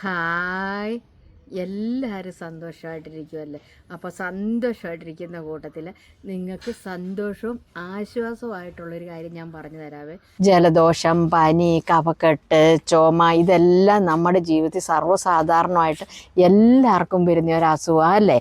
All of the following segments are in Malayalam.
ഹായ്. എല്ലാവരും സന്തോഷമായിട്ടിരിക്കുമല്ലേ അപ്പോൾ സന്തോഷമായിട്ടിരിക്കുന്ന കൂട്ടത്തിൽ നിങ്ങൾക്ക് സന്തോഷവും ആശ്വാസവുമായിട്ടുള്ളൊരു കാര്യം ഞാൻ പറഞ്ഞു തരാവേ. ജലദോഷം പനി കഫക്കെട്ട് ചുമ ഇതെല്ലാം നമ്മുടെ ജീവിതത്തിൽ സർവസാധാരണമായിട്ട് എല്ലാവർക്കും വരുന്ന ഒരു അസുഖമല്ലേ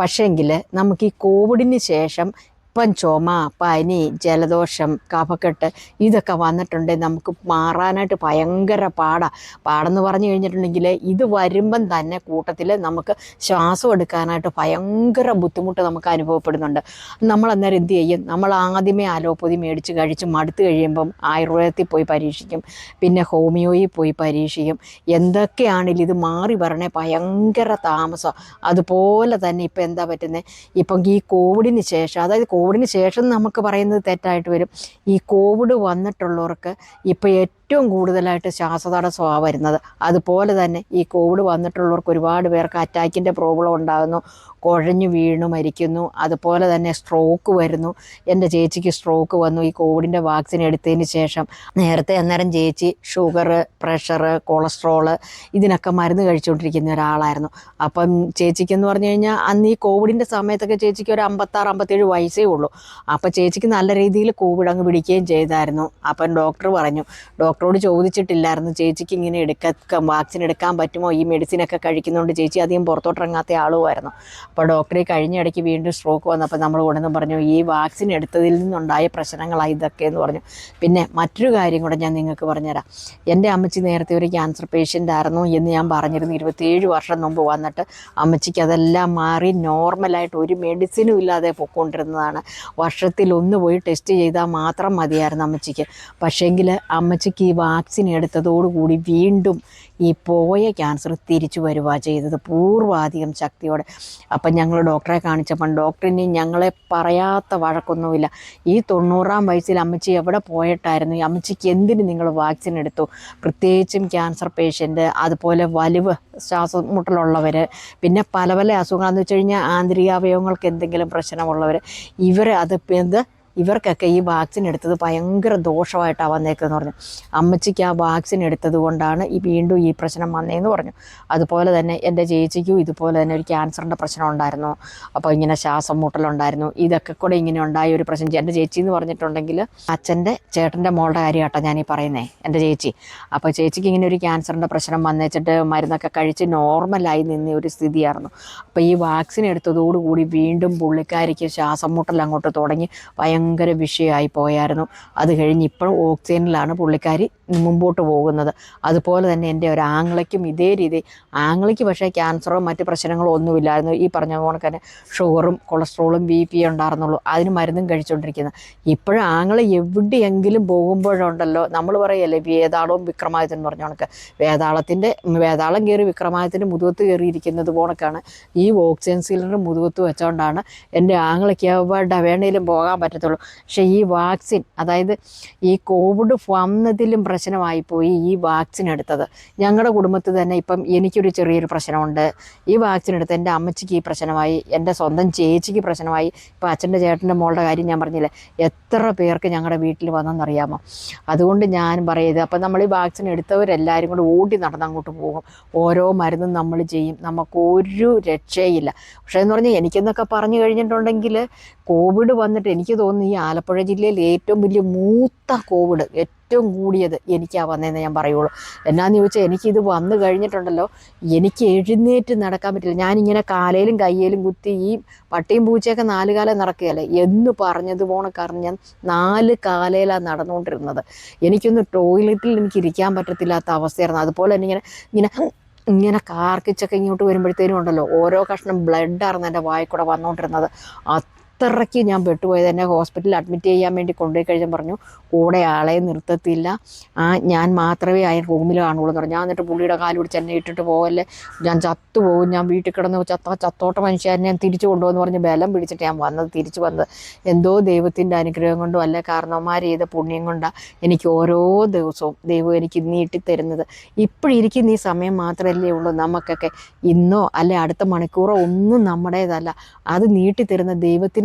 പക്ഷേങ്കിൽ നമുക്ക് ഈ കോവിഡിന് ശേഷം ഇപ്പം ചുമ പനി ജലദോഷം കഫക്കെട്ട് ഇതൊക്കെ വന്നിട്ടുണ്ടെങ്കിൽ നമുക്ക് മാറാനായിട്ട് ഭയങ്കര പാടാണ് പാടെന്ന് പറഞ്ഞു കഴിഞ്ഞിട്ടുണ്ടെങ്കിൽ ഇത് വരുമ്പം തന്നെ കൂട്ടത്തിൽ നമുക്ക് ശ്വാസം എടുക്കാനായിട്ട് ഭയങ്കര ബുദ്ധിമുട്ട് നമുക്ക് അനുഭവപ്പെടുന്നുണ്ട്. നമ്മൾ അന്നേരം എന്ത് ചെയ്യും? നമ്മൾ ആദ്യമേ അലോപ്പതി മേടിച്ച് കഴിച്ച് മടുത്ത് കഴിയുമ്പം ആയുർവേദത്തിൽ പോയി പരീക്ഷിക്കും. പിന്നെ ഹോമിയോയിൽ പോയി പരീക്ഷിക്കും. എന്തൊക്കെയാണെങ്കിലും ഇത് മാറി വരണേ? ഭയങ്കര താമസം. അതുപോലെ തന്നെ ഇപ്പം എന്താ പറ്റുന്നത് ഇപ്പം ഈ കോവിഡിന് ശേഷം അതായത് കോവിഡിന് ശേഷം നമുക്ക് പറയുന്നത് തെറ്റായിട്ട് വരും. ഈ കോവിഡ് വന്നിട്ടുള്ളവർക്ക് ഇപ്പോൾ ഏറ്റവും കൂടുതലായിട്ട് ശ്വാസതടസ്സമാണ് വരുന്നത്. അതുപോലെ തന്നെ ഈ കോവിഡ് വന്നിട്ടുള്ളവർക്ക് ഒരുപാട് പേർക്ക് അറ്റാക്കിന്റെ പ്രോബ്ലം ഉണ്ടാകുന്നു. കുഴഞ്ഞു വീണു മരിക്കുന്നു. അതുപോലെ തന്നെ സ്ട്രോക്ക് വരുന്നു. എന്റെ ചേച്ചിക്ക് സ്ട്രോക്ക് വന്നു. ഈ കോവിഡിന്റെ വാക്സിൻ എടുത്തതിന് ശേഷം നേരത്തെ അന്നേരം ചേച്ചി ഷുഗർ പ്രഷർ കൊളസ്ട്രോൾ ഇതിനൊക്കെ മരുന്ന് കഴിച്ചുകൊണ്ടിരിക്കുന്ന ഒരാളായിരുന്നു. അപ്പം ചേച്ചിക്ക് എന്ന് പറഞ്ഞു കഴിഞ്ഞാൽ അന്ന് ഈ കോവിഡിന്റെ സമയത്തൊക്കെ ചേച്ചിക്ക് ഒരു അമ്പത്താറ് അമ്പത്തേഴ് വയസ്സേ ഉള്ളൂ. അപ്പം ചേച്ചിക്ക് നല്ല രീതിയിൽ കോവിഡ് അങ്ങ് പിടിക്കുകയും ചെയ്തായിരുന്നു. അപ്പം ഡോക്ടർ പറഞ്ഞു ഡോക്ടറോട് ചോദിച്ചിട്ടില്ലായിരുന്നു ചേച്ചിക്ക് ഇങ്ങനെ എടുക്കാൻ വാക്സിൻ എടുക്കാൻ പറ്റുമോ? ഈ മെഡിസിനൊക്കെ കഴിക്കുന്നതുകൊണ്ട് ചേച്ചി അധികം പുറത്തോട്ടിറങ്ങാത്ത ആളുമായിരുന്നു. അപ്പോൾ ഡോക്ടറെ കഴിഞ്ഞ ഇടയ്ക്ക് വീണ്ടും സ്ട്രോക്ക് വന്നപ്പോൾ നമ്മൾ ഉടനെ പറഞ്ഞു ഈ വാക്സിൻ എടുത്തതിൽ നിന്നുണ്ടായ പ്രശ്നങ്ങളായി ഇതൊക്കെ എന്ന് പറഞ്ഞു. പിന്നെ മറ്റൊരു കാര്യം കൂടെ ഞാൻ നിങ്ങൾക്ക് പറഞ്ഞുതരാം. എന്റെ അമ്മച്ചി നേരത്തെ ഒരു ക്യാൻസർ പേഷ്യന്റ് ആയിരുന്നു എന്ന് ഞാൻ പറഞ്ഞിരുന്നു. ഇരുപത്തിയേഴ് വർഷം മുമ്പ് വന്നിട്ട് അമ്മച്ചിക്ക് അതെല്ലാം മാറി നോർമലായിട്ട് ഒരു മെഡിസിനും ഇല്ലാതെ പൊക്കൊണ്ടിരുന്നതാണ് വർഷത്തിൽ ഒന്ന് പോയി ടെസ്റ്റ് ചെയ്താൽ മാത്രം മതിയായിരുന്നു അമ്മച്ചിക്ക്. പക്ഷേങ്കിൽ അമ്മച്ചിക്ക് ഈ വാക്സിൻ എടുത്തതോടുകൂടി വീണ്ടും ഈ പോയ ക്യാൻസർ തിരിച്ചു വരിക ചെയ്തത്. പൂർവാധികം ശക്തിയോടെ. അപ്പം ഞങ്ങൾ ഡോക്ടറെ കാണിച്ചപ്പം ഡോക്ടറിന് ഞങ്ങളെ പറയാത്ത വഴക്കൊന്നുമില്ല. ഈ തൊണ്ണൂറാം വയസ്സിൽ അമ്മച്ചി എവിടെ പോയിട്ടായിരുന്നു? ഈ അമ്മച്ചിക്ക് എന്തിന് നിങ്ങൾ വാക്സിൻ എടുത്തു? പ്രത്യേകിച്ചും ക്യാൻസർ പേഷ്യന്റ് അതുപോലെ വലിവ് ശ്വാസമുട്ടലുള്ളവർ പിന്നെ പല പല അസുഖങ്ങളെന്ന് വെച്ച് കഴിഞ്ഞാൽ ആന്തരികാവയവങ്ങൾക്ക് എന്തെങ്കിലും പ്രശ്നമുള്ളവർ ഇവർ അത് എന്ത് ഇവർക്കൊക്കെ ഈ വാക്സിൻ എടുത്തത് ഭയങ്കര ദോഷമായിട്ടാണ് വന്നേക്കെന്ന് പറഞ്ഞു. അമ്മച്ചിക്ക് ആ വാക്സിൻ എടുത്തത് കൊണ്ടാണ് ഈ വീണ്ടും ഈ പ്രശ്നം വന്നതെന്ന് പറഞ്ഞു. അതുപോലെ തന്നെ എന്റെ ചേച്ചിക്കും ഇതുപോലെ തന്നെ ഒരു ക്യാൻസറിന്റെ പ്രശ്നം ഉണ്ടായിരുന്നു. അപ്പോൾ ഇങ്ങനെ ശ്വാസം മുട്ടലുണ്ടായിരുന്നു. ഇതൊക്കെ കൂടെ ഇങ്ങനെ ഉണ്ടായ ഒരു പ്രശ്നം. എന്റെ ചേച്ചി എന്ന് പറഞ്ഞിട്ടുണ്ടെങ്കിൽ അച്ഛന്റെ ചേട്ടന്റെ മോളുടെ കാര്യമാട്ടോ ഞാനീ പറയുന്നേ എന്റെ ചേച്ചി. അപ്പോൾ ചേച്ചിക്ക് ഇങ്ങനെ ഒരു ക്യാൻസറിന്റെ പ്രശ്നം വന്നേച്ചിട്ട് മരുന്നൊക്കെ കഴിച്ച് നോർമലായി നിന്ന ഒരു സ്ഥിതിയായിരുന്നു. അപ്പോൾ ഈ വാക്സിൻ എടുത്തതോടുകൂടി വീണ്ടും പുള്ളിക്കാരിക്ക് ശ്വാസം മുട്ടൽ അങ്ങോട്ട് തുടങ്ങി. ഭയങ്കര വിഷയമായി പോയായിരുന്നു. അത് കഴിഞ്ഞ് ഇപ്പോൾ ഓക്സിജനിലാണ് പുള്ളിക്കാരി മുമ്പോട്ട് പോകുന്നത്. അതുപോലെ തന്നെ എന്റെ ഒരു ആങ്ങളയ്ക്കും ഇതേ രീതി. ആങ്ങളയ്ക്ക് പക്ഷേ ക്യാൻസറോ മറ്റ് പ്രശ്നങ്ങളോ ഒന്നുമില്ലായിരുന്നു. ഈ പറഞ്ഞ കണക്ക് തന്നെ ഷുഗറും കൊളസ്ട്രോളും ബി പി ഉണ്ടായിരുന്നുള്ളൂ. അതിന് മരുന്നും കഴിച്ചുകൊണ്ടിരിക്കുന്നത് ഇപ്പോഴും ആങ്ങളെ എവിടെയെങ്കിലും പോകുമ്പോഴുണ്ടല്ലോ. നമ്മൾ പറയല്ലേ വേതാളവും വിക്രമാദിത്യം എന്ന് പറഞ്ഞ കണക്ക്. വേതാളത്തിന്റെ വേതാളം കയറി വിക്രമാദിത്യന്റെ മുതുകത്ത് കയറിയിരിക്കുന്നത് പോണക്കാണ്. ഈ ഓക്സിജൻ സിലിണ്ടർ മുതുകത്ത് വെച്ചുകൊണ്ടാണ് എന്റെ ആങ്ങളയ്ക്ക് എവിടെ വേണേലും പോകാൻ പറ്റത്തുള്ളൂ. പക്ഷേ ഈ വാക്സിൻ അതായത് ഈ കോവിഡ് വന്നതിലും പ്രശ്നമായിപ്പോയി ഈ വാക്സിൻ എടുത്തത്. ഞങ്ങളുടെ കുടുംബത്തിൽ തന്നെ ഇപ്പം എനിക്കൊരു ചെറിയൊരു പ്രശ്നമുണ്ട്. ഈ വാക്സിൻ എടുത്ത് എന്റെ അമ്മച്ചിക്ക് ഈ പ്രശ്നമായി എന്റെ സ്വന്തം ചേച്ചിക്ക് പ്രശ്നമായി. ഇപ്പം അച്ഛന്റെ ചേട്ടന്റെ മോളുടെ കാര്യം ഞാൻ പറഞ്ഞില്ല എത്ര പേർക്ക് ഞങ്ങളുടെ വീട്ടിൽ വന്നെന്നറിയാമോ? അതുകൊണ്ട് ഞാൻ പറയുന്നത് അപ്പം നമ്മൾ ഈ വാക്സിൻ എടുത്തവരെല്ലാവരും കൂടി ഓടി നടന്ന് അങ്ങോട്ട് പോകും. ഓരോ മരുന്നും നമ്മൾ ചെയ്യും. നമുക്കൊരു രക്ഷയില്ല. പക്ഷേ എന്ന് പറഞ്ഞാൽ എനിക്കെന്നൊക്കെ പറഞ്ഞു കഴിഞ്ഞിട്ടുണ്ടെങ്കിൽ കോവിഡ് വന്നിട്ട് എനിക്ക് തോന്നുന്നു ഈ ആലപ്പുഴ ജില്ലയിൽ ഏറ്റവും വലിയ മൂത്ത കോവിഡ് ഏറ്റവും കൂടിയത് എനിക്കാ വന്നതെന്ന് ഞാൻ പറയുള്ളൂ. എന്നാന്ന് ചോദിച്ചാൽ എനിക്കിത് വന്നു കഴിഞ്ഞിട്ടുണ്ടല്ലോ. എനിക്ക് എഴുന്നേറ്റ് നടക്കാൻ പറ്റില്ല. ഞാനിങ്ങനെ കാലയിലും കയ്യിലും കുത്തി ഈ പട്ടിയും പൂച്ചയൊക്കെ നാല് കാലം നടക്കുകയല്ലേ? എന്ന് പറഞ്ഞത് പോണ കാരണം ഞാൻ നാല് കാലയിലാണ് നടന്നുകൊണ്ടിരുന്നത് എനിക്കൊന്ന് ടോയ്ലറ്റിൽ എനിക്ക് ഇരിക്കാൻ പറ്റത്തില്ലാത്ത അവസ്ഥയായിരുന്നു. അതുപോലെ തന്നെ ഇങ്ങനെ ഇങ്ങനെ ഇങ്ങനെ കാർക്കിച്ചൊക്കെ ഇങ്ങോട്ട് വരുമ്പോഴത്തേനും ഉണ്ടല്ലോ ഓരോ കഷ്ണം ബ്ലഡായിരുന്നു എന്റെ വായിക്കൂടെ വന്നുകൊണ്ടിരുന്നത് അത്രയ്ക്ക് ഞാൻ പെട്ടുപോയത്. എന്നെ ഹോസ്പിറ്റലിൽ അഡ്മിറ്റ് ചെയ്യാൻ വേണ്ടി കൊണ്ടുപോയി കഴിഞ്ഞാൽ പറഞ്ഞു കൂടെ ആളെ നിർത്തത്തില്ല. ആ ഞാൻ മാത്രമേ ആ റൂമിൽ കാണുള്ളൂ. എന്ന് പറഞ്ഞു. ഞാൻ എന്നിട്ട് പുള്ളിയുടെ കാൽ പിടിച്ച് എന്നെ ഇട്ടിട്ട് പോകല്ലേ ഞാൻ ചത്തു പോകും ഞാൻ വീട്ടിൽ കിടന്ന് ചത്ത ചത്തോട്ട മനുഷ്യനെ ഞാൻ തിരിച്ചു കൊണ്ടുപോകുന്നു പറഞ്ഞ് ബലം പിടിച്ചിട്ട് ഞാൻ വന്നത് തിരിച്ചു വന്നത്. എന്തോ ദൈവത്തിന്റെ അനുഗ്രഹം കൊണ്ടും അല്ല കാരണവന്മാർ ചെയ്ത പുണ്യം കൊണ്ടാണ് എനിക്ക് ഓരോ ദിവസവും ദൈവം എനിക്ക് നീട്ടി തരുന്നത് ഇപ്പോഴിരിക്കുന്ന ഈ സമയം മാത്രമല്ലേ ഉള്ളൂ നമുക്കൊക്കെ. ഇന്നോ അല്ലെ അടുത്ത മണിക്കൂറോ ഒന്നും നമ്മുടേതല്ല. അത് നീട്ടി തരുന്ന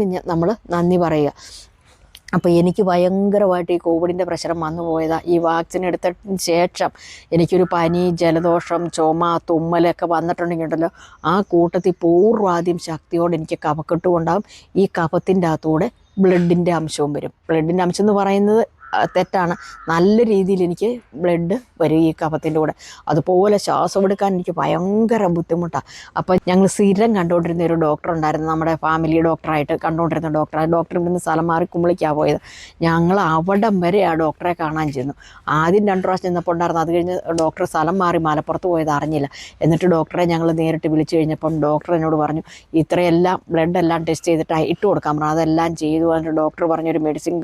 ദൈവത്തിന് നമ്മൾ നന്ദി പറയുക. അപ്പോൾ എനിക്ക് ഭയങ്കരമായിട്ട് ഈ കോവിഡിന്റെ പ്രശ്നം വന്നു പോയതാണ് ഈ വാക്സിൻ എടുത്തതിന് ശേഷം എനിക്കൊരു പനി ജലദോഷം ചുമ തുമ്മലൊക്കെ വന്നിട്ടുണ്ടെങ്കിൽ ഉണ്ടല്ലോ ആ കൂട്ടത്തിൽ പൂർവാദ്യം ശക്തിയോടെ എനിക്ക് കഫക്കെട്ട് ഉണ്ടാകും ഈ കഫത്തിന്റെ അകത്തൂടെ ബ്ലഡിന്റെ അംശവും വരും. ബ്ലഡിന്റെ അംശം എന്ന് പറയുന്നത് തെറ്റാണ്. നല്ല രീതിയിൽ എനിക്ക് ബ്ലഡ് വരും ഈ കഫത്തിന്റെ കൂടെ. അതുപോലെ ശ്വാസം എടുക്കാൻ എനിക്ക് ഭയങ്കര ബുദ്ധിമുട്ടാണ് അപ്പോൾ ഞങ്ങൾ സ്ഥിരം കണ്ടുകൊണ്ടിരുന്ന ഒരു ഡോക്ടർ ഉണ്ടായിരുന്നു. നമ്മുടെ ഫാമിലി ഡോക്ടറായിട്ട് കണ്ടുകൊണ്ടിരുന്ന ഡോക്ടർ ആ ഡോക്ടർ ഇവിടുന്ന് സ്ഥലം മാറി കുമ്പളിക്കാണ് പോയത്. ഞങ്ങൾ അവിടം വരെ ആ ഡോക്ടറെ കാണാൻ ചെന്നു. ആദ്യം രണ്ട് പ്രാവശ്യം ചെന്നപ്പോൾ ഉണ്ടായിരുന്നു. അത് കഴിഞ്ഞ് ഡോക്ടർ സ്ഥലം മാറി മലപ്പുറത്ത് പോയത് അറിഞ്ഞില്ല. എന്നിട്ട് ഡോക്ടറെ ഞങ്ങൾ നേരിട്ട് വിളിച്ചു കഴിഞ്ഞപ്പം ഡോക്ടർ എന്നോട് പറഞ്ഞു ഇത്രയെല്ലാം ബ്ലഡ് എല്ലാം ടെസ്റ്റ് ചെയ്തിട്ട് ഇട്ട് കൊടുക്കാൻ പറഞ്ഞു. അതെല്ലാം ചെയ്തു എന്നിട്ട് ഡോക്ടർ പറഞ്ഞൊരു മെഡിസിൻ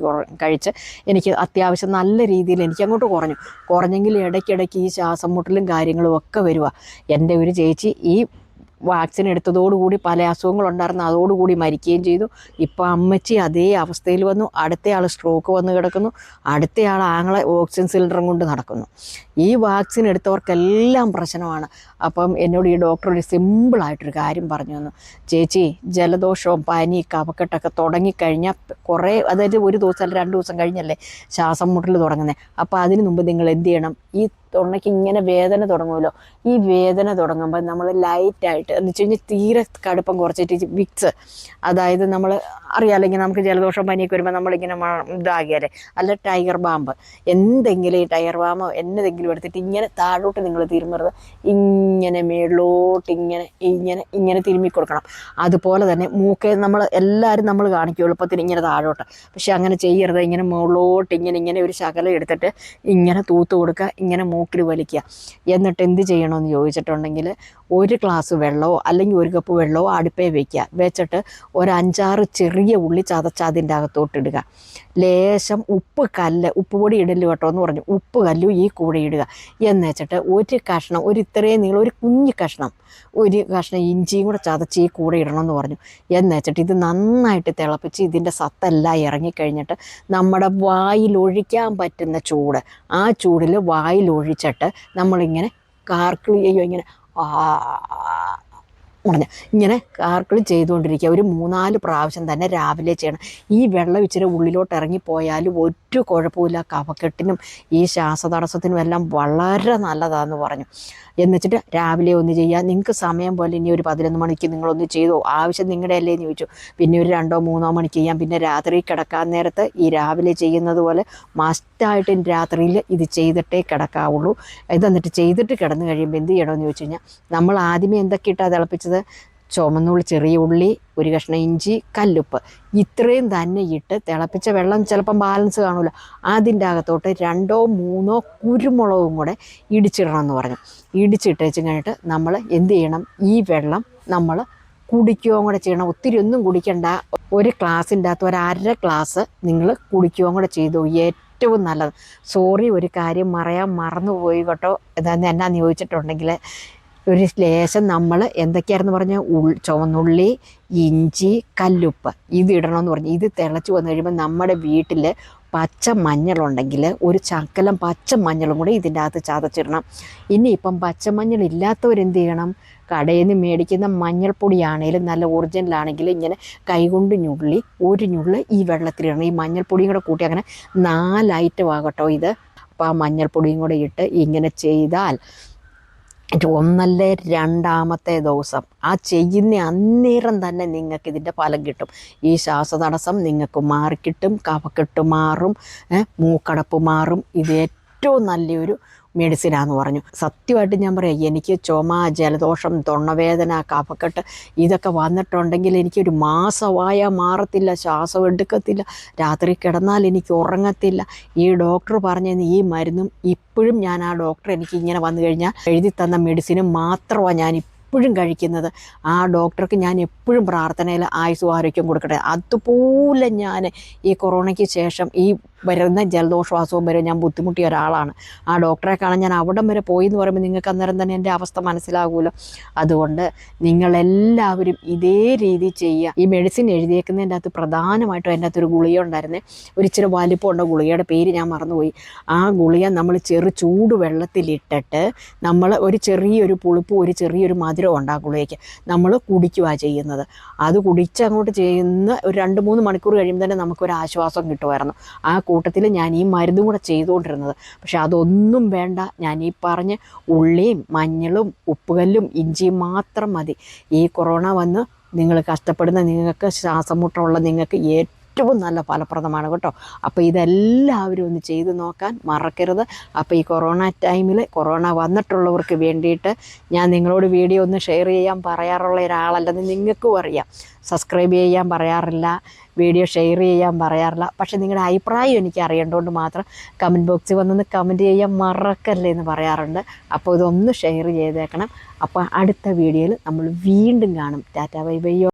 കഴിച്ച് എനിക്ക് അത്യാവശ്യം നല്ല രീതിയിൽ എനിക്ക് അങ്ങോട്ട് കുറഞ്ഞു. കുറഞ്ഞെങ്കിൽ ഇടയ്ക്കിടയ്ക്ക് ഈ ശ്വാസം മുട്ടലും കാര്യങ്ങളും ഒക്കെ വരുക എന്റെ ഒരു ചേച്ചി ഈ വാക്സിൻ എടുത്തതോടുകൂടി പല അസുഖങ്ങളുണ്ടായിരുന്നു. അതോടുകൂടി മരിക്കുകയും ചെയ്തു. ഇപ്പോൾ അമ്മച്ചി അതേ അവസ്ഥയിൽ വന്നു. അടുത്തയാൾ സ്ട്രോക്ക് വന്ന് കിടക്കുന്നു. അടുത്തയാൾ ആങ്ങളെ ഓക്സിജൻ സിലിണ്ടറും കൊണ്ട് നടക്കുന്നു. ഈ വാക്സിൻ എടുത്തവർക്കെല്ലാം പ്രശ്നമാണ്. അപ്പം എന്നോട് ഈ ഡോക്ടർ ഒരു സിമ്പിളായിട്ടൊരു കാര്യം പറഞ്ഞു തന്നു. ചേച്ചി ജലദോഷവും പനി കഫക്കെട്ടൊക്കെ തുടങ്ങിക്കഴിഞ്ഞാൽ കുറേ അതായത് ഒരു ദിവസം രണ്ട് ദിവസം കഴിഞ്ഞല്ലേ ശ്വാസം മുട്ടൽ തുടങ്ങുന്നത് അപ്പോൾ അതിന് മുമ്പ് നിങ്ങൾ എന്ത് ചെയ്യണം? ഈ തൊണ്ടയ്ക്ക് ഇങ്ങനെ വേദന തുടങ്ങുമല്ലോ? ഈ വേദന തുടങ്ങുമ്പോൾ നമ്മൾ ലൈറ്റായിട്ട് എന്ന് വെച്ച് കഴിഞ്ഞാൽ തീരെ കടുപ്പം കുറച്ചിട്ട് വിക്സ്. അതായത് നമ്മൾ അറിയാലോ ഇങ്ങനെ നമുക്ക് ജലദോഷം പനിയൊക്കെ വരുമ്പോൾ നമ്മളിങ്ങനെ ഇതാകിയാലേ. അല്ല ടൈഗർ ബാമ്പ് എന്തെങ്കിലും ഈ ടൈഗർ ബാമ്പോ എന്നതെങ്കിലും എടുത്തിട്ട് ഇങ്ങനെ താഴോട്ട് നിങ്ങൾ തിരുമരുത്. ഇങ്ങനെ മേളിലോട്ട് ഇങ്ങനെ ഇങ്ങനെ ഇങ്ങനെ തിരുമ്മി കൊടുക്കണം. അതുപോലെ തന്നെ മൂക്കെ നമ്മൾ എല്ലാവരും നമ്മൾ കാണിക്കും എളുപ്പത്തിന് ഇങ്ങനെ താഴോട്ട്. പക്ഷെ അങ്ങനെ ചെയ്യരുത്. ഇങ്ങനെ മുകളിലോട്ട് ഇങ്ങനെ ഇങ്ങനെ ഒരു ശകലം എടുത്തിട്ട് ഇങ്ങനെ തൂത്ത് കൊടുക്കുക. ഇങ്ങനെ മൂക്കിൽ വലിക്കുക. എന്നിട്ട് എന്ത് ചെയ്യണമെന്ന് ചോദിച്ചിട്ടുണ്ടെങ്കിൽ ഒരു ഗ്ലാസ് വെള്ളമോ അല്ലെങ്കിൽ ഒരു കപ്പ് വെള്ളമോ അടുപ്പേ വയ്ക്കുക വെച്ചിട്ട് ഒരു അഞ്ചാറ് ചെറിയ ഉള്ളി ചതച്ച അതിന്റെ അകത്തോട്ട് ഇടുക. ലേശം ഉപ്പ് കല്ല് ഉപ്പ് പൊടി ഇടൽ കേട്ടോ എന്ന് പറഞ്ഞു. ഉപ്പ് കല്ലും ഈ കൂടെ ഇടുക. എന്ന് വെച്ചിട്ട് ഒരു കഷ്ണം ഒരു ഇത്രയും നീളം ഒരു കുഞ്ഞു കഷ്ണം ഒരു കഷ്ണം ഇഞ്ചിയും കൂടെ ചതച്ച് ഈ കൂടെ ഇടണമെന്ന് പറഞ്ഞു. എന്ന് വെച്ചിട്ട് ഇത് നന്നായിട്ട് തിളപ്പിച്ച് ഇതിന്റെ സത്തെല്ലാം ഇറങ്ങിക്കഴിഞ്ഞിട്ട് നമ്മുടെ വായിലൊഴിക്കാൻ പറ്റുന്ന ചൂട് ആ ചൂടിൽ വായിൽ ഒഴിച്ചിട്ട് നമ്മളിങ്ങനെ കാർക്കിൾ ചെയ്യുമോ ഇങ്ങനെ ആ പറഞ്ഞ ഇങ്ങനെ കാർക്കിൾ ചെയ്തുകൊണ്ടിരിക്കുക. ഒരു മൂന്നാൽ പ്രാവശ്യം തന്നെ രാവിലെ ചെയ്യണം. ഈ വെള്ളം ഇച്ചിരി ഉള്ളിലോട്ട് ഇറങ്ങിപ്പോയാലും ഒരു കുഴപ്പമില്ല കഫക്കെട്ടിനും ഈ ശ്വാസതടസ്സത്തിനും എല്ലാം വളരെ നല്ലതാണെന്ന് പറഞ്ഞു. എന്നുവെച്ചിട്ട് രാവിലെ ഒന്ന് ചെയ്യുക. നിങ്ങൾക്ക് സമയം പോലെ ഇനി ഒരു പതിനൊന്ന് മണിക്ക് നിങ്ങളൊന്ന് ചെയ്തോ. ആവശ്യം നിങ്ങളുടെ അല്ലേ എന്ന് ചോദിച്ചു. പിന്നെ ഒരു രണ്ടോ മൂന്നോ മണിക്ക് ചെയ്യാം. പിന്നെ രാത്രി കിടക്കാൻ നേരത്ത് ഈ രാവിലെ ചെയ്യുന്നത് പോലെ മസ്റ്റായിട്ടും രാത്രിയിൽ ഇത് ചെയ്തിട്ടേ കിടക്കാവുള്ളൂ. ഇത് എന്നിട്ട് ചെയ്തിട്ട് കിടന്നു കഴിയുമ്പോൾ എന്ത് ചെയ്യണമെന്ന് ചോദിച്ചു കഴിഞ്ഞാൽ നമ്മൾ ആദ്യമേ എന്തൊക്കെ ഇട്ടാണ് തിളപ്പിച്ചത്? ചുമന്നുള്ളി ചെറിയ ഉള്ളി ഒരു കഷ്ണം ഇഞ്ചി കല്ലുപ്പ്. ഇത്രയും തന്നെ ഇട്ട് തിളപ്പിച്ച വെള്ളം ചിലപ്പം ബാലൻസ് കാണില്ല അതിന്റെ അകത്തോട്ട് രണ്ടോ മൂന്നോ കുരുമുളകും കൂടെ ഇടിച്ചിടണം എന്ന് പറഞ്ഞു. ഇടിച്ചിട്ട് വെച്ച് കഴിഞ്ഞിട്ട് നമ്മൾ എന്ത് ചെയ്യണം? ഈ വെള്ളം നമ്മൾ കുടിക്കുകയും കൂടെ ചെയ്യണം? ഒത്തിരി ഒന്നും കുടിക്കണ്ട. ഒരു ഗ്ലാസിന്റെ അകത്ത് ഒരു അര ഗ്ലാസ് നിങ്ങൾ കുടിക്കുകയും കൂടെ ചെയ്തു? ഏറ്റവും നല്ലത്. സോറി ഒരു കാര്യം പറയാൻ മറന്നുപോയി കേട്ടോ. എന്താന്ന് എന്നാന്ന് ചോദിച്ചിട്ടുണ്ടെങ്കിൽ ഒരു ലേശം നമ്മൾ എന്തൊക്കെയായിരുന്നു പറഞ്ഞാൽ ഉൾ ചുവന്നുള്ളി ഇഞ്ചി കല്ലുപ്പ്. ഇത് ഇടണമെന്ന് പറഞ്ഞു. ഇത് തിളച്ച് വന്നു കഴിയുമ്പോൾ നമ്മുടെ വീട്ടിൽ പച്ച മഞ്ഞളുണ്ടെങ്കിൽ ഒരു ചക്കലം പച്ച മഞ്ഞളും കൂടി ഇതിന്റെ അകത്ത് ചതച്ചിടണം. ഇനി ഇപ്പം പച്ച പച്ചമഞ്ഞൾ ഇല്ലാത്തവരെന്ത് ചെയ്യണം? കടയിൽ നിന്ന് മേടിക്കുന്ന മഞ്ഞൾപ്പൊടിയാണെങ്കിലും നല്ല ഒറിജിനലാണെങ്കിൽ ഇങ്ങനെ കൈകൊണ്ട് ഞുള്ളി ഒരു ഞുള്ളി ഈ വെള്ളത്തിലിടണം. ഈ മഞ്ഞൾപ്പൊടിയും കൂടെ കൂട്ടി അങ്ങനെ നാലൈറ്റം ആകട്ടോ ഇത്. അപ്പോൾ ആ മഞ്ഞൾപ്പൊടിയും കൂടെ ഇട്ട് ഇങ്ങനെ ചെയ്താൽ ഒന്നല്ല രണ്ടാമത്തെ ദിവസം. ആ ചെയ്യുന്ന അന്നേരം തന്നെ നിങ്ങൾക്ക് ഇതിന്റെ ഫലം കിട്ടും. ഈ ശ്വാസതടസ്സം നിങ്ങൾക്ക് മാറിക്കിട്ടും കഫക്കെട്ട് മാറും മൂക്കടപ്പ് മാറും. ഇത് ഏറ്റവും നല്ലൊരു മെഡിസിനാന്ന് പറഞ്ഞു. സത്യമായിട്ട് ഞാൻ പറയാം എനിക്ക് ചുമ ജലദോഷം തൊണ്ണവേദന കഫക്കെട്ട് ഇതൊക്കെ വന്നിട്ടുണ്ടെങ്കിൽ എനിക്കൊരു മാസമായ മാറത്തില്ല ശ്വാസം എടുക്കത്തില്ല രാത്രി കിടന്നാൽ എനിക്ക് ഉറങ്ങത്തില്ല. ഈ ഡോക്ടർ പറഞ്ഞ ഈ മരുന്നും ഇപ്പോഴും ഞാൻ ആ ഡോക്ടർ എനിക്ക് ഇങ്ങനെ വന്നു കഴിഞ്ഞാൽ എഴുതി തന്ന മെഡിസിനും മാത്രമാണ് ഞാൻ എപ്പോഴും കഴിക്കുന്നത്. ആ ഡോക്ടർക്ക് ഞാൻ എപ്പോഴും പ്രാർത്ഥനയിൽ ആയുസും ആരോഗ്യം കൊടുക്കട്ടെ. അതുപോലെ ഞാൻ ഈ കൊറോണയ്ക്ക് ശേഷം ഈ വരുന്ന ജലദോഷവാസവും വരെ ഞാൻ ബുദ്ധിമുട്ടിയ ഒരാളാണ്. ആ ഡോക്ടറെ കാണാൻ ഞാൻ അവിടം വരെ പോയി എന്ന് പറയുമ്പോൾ നിങ്ങൾക്ക് അന്നേരം തന്നെ എന്റെ അവസ്ഥ മനസ്സിലാകുമല്ലോ അതുകൊണ്ട് നിങ്ങളെല്ലാവരും ഇതേ രീതി ചെയ്യുക. ഈ മെഡിസിൻ എഴുതിയേക്കുന്നതിന്റെ അകത്ത് പ്രധാനമായിട്ടും എന്റെ അകത്ത് ഒരു ഗുളിക ഉണ്ടായിരുന്നേ. ഒരു ഇച്ചിരി വലിപ്പമുണ്ട് ഗുളികയുടെ പേര് ഞാൻ മറന്നുപോയി. ആ ഗുളിക നമ്മൾ ചെറു ചൂട് വെള്ളത്തിലിട്ടിട്ട് നമ്മൾ ഒരു ചെറിയൊരു പുളിപ്പും ഒരു ചെറിയൊരു മധുരം മധുരം ഉണ്ടാക്കുള്ളേക്ക് നമ്മൾ കുടിക്കുക ചെയ്യുന്നത്. അത് കുടിച്ചങ്ങോട്ട് ചെയ്യുന്ന ഒരു രണ്ട് മൂന്ന് മണിക്കൂർ കഴിയുമ്പോൾ തന്നെ നമുക്കൊരു ആശ്വാസം കിട്ടുമായിരുന്നു. ആ കൂട്ടത്തിൽ ഞാൻ ഈ മരുന്നും കൂടെ ചെയ്തുകൊണ്ടിരുന്നത്. പക്ഷെ അതൊന്നും വേണ്ട. ഞാൻ ഈ പറഞ്ഞ് ഉള്ളിയും മഞ്ഞളും ഉപ്പുകല്ലും ഇഞ്ചിയും മാത്രം മതി. ഈ കൊറോണ വന്ന് നിങ്ങൾ കഷ്ടപ്പെടുന്ന നിങ്ങൾക്ക് ശ്വാസം മുട്ടമുള്ള നിങ്ങൾക്ക് ഏറ്റവും നല്ല ഫലപ്രദമാണ് കേട്ടോ. അപ്പോൾ ഇതെല്ലാവരും ഒന്ന് ചെയ്തു നോക്കാൻ മറക്കരുത്. അപ്പോൾ ഈ കൊറോണ ടൈമിൽ കൊറോണ വന്നിട്ടുള്ളവർക്ക് വേണ്ടിയിട്ട് ഞാൻ നിങ്ങളോട് വീഡിയോ ഒന്ന് ഷെയർ ചെയ്യാൻ പറയാറുള്ള ഒരാളല്ലെന്ന് നിങ്ങൾക്കും അറിയാം. സബ്സ്ക്രൈബ് ചെയ്യാൻ പറയാറില്ല വീഡിയോ ഷെയർ ചെയ്യാൻ പറയാറില്ല. പക്ഷേ നിങ്ങളുടെ അഭിപ്രായം എനിക്ക് അറിയേണ്ടതുകൊണ്ട് മാത്രം കമന്റ് ബോക്സിൽ വന്നൊന്ന് കമന്റ് ചെയ്യാൻ മറക്കല്ലേ എന്ന് പറയാറുണ്ട്. അപ്പോൾ ഇതൊന്ന് ഷെയർ ചെയ്തേക്കണം. അപ്പോൾ അടുത്ത വീഡിയോയിൽ നമ്മൾ വീണ്ടും കാണും. Tata bye ബൈയോ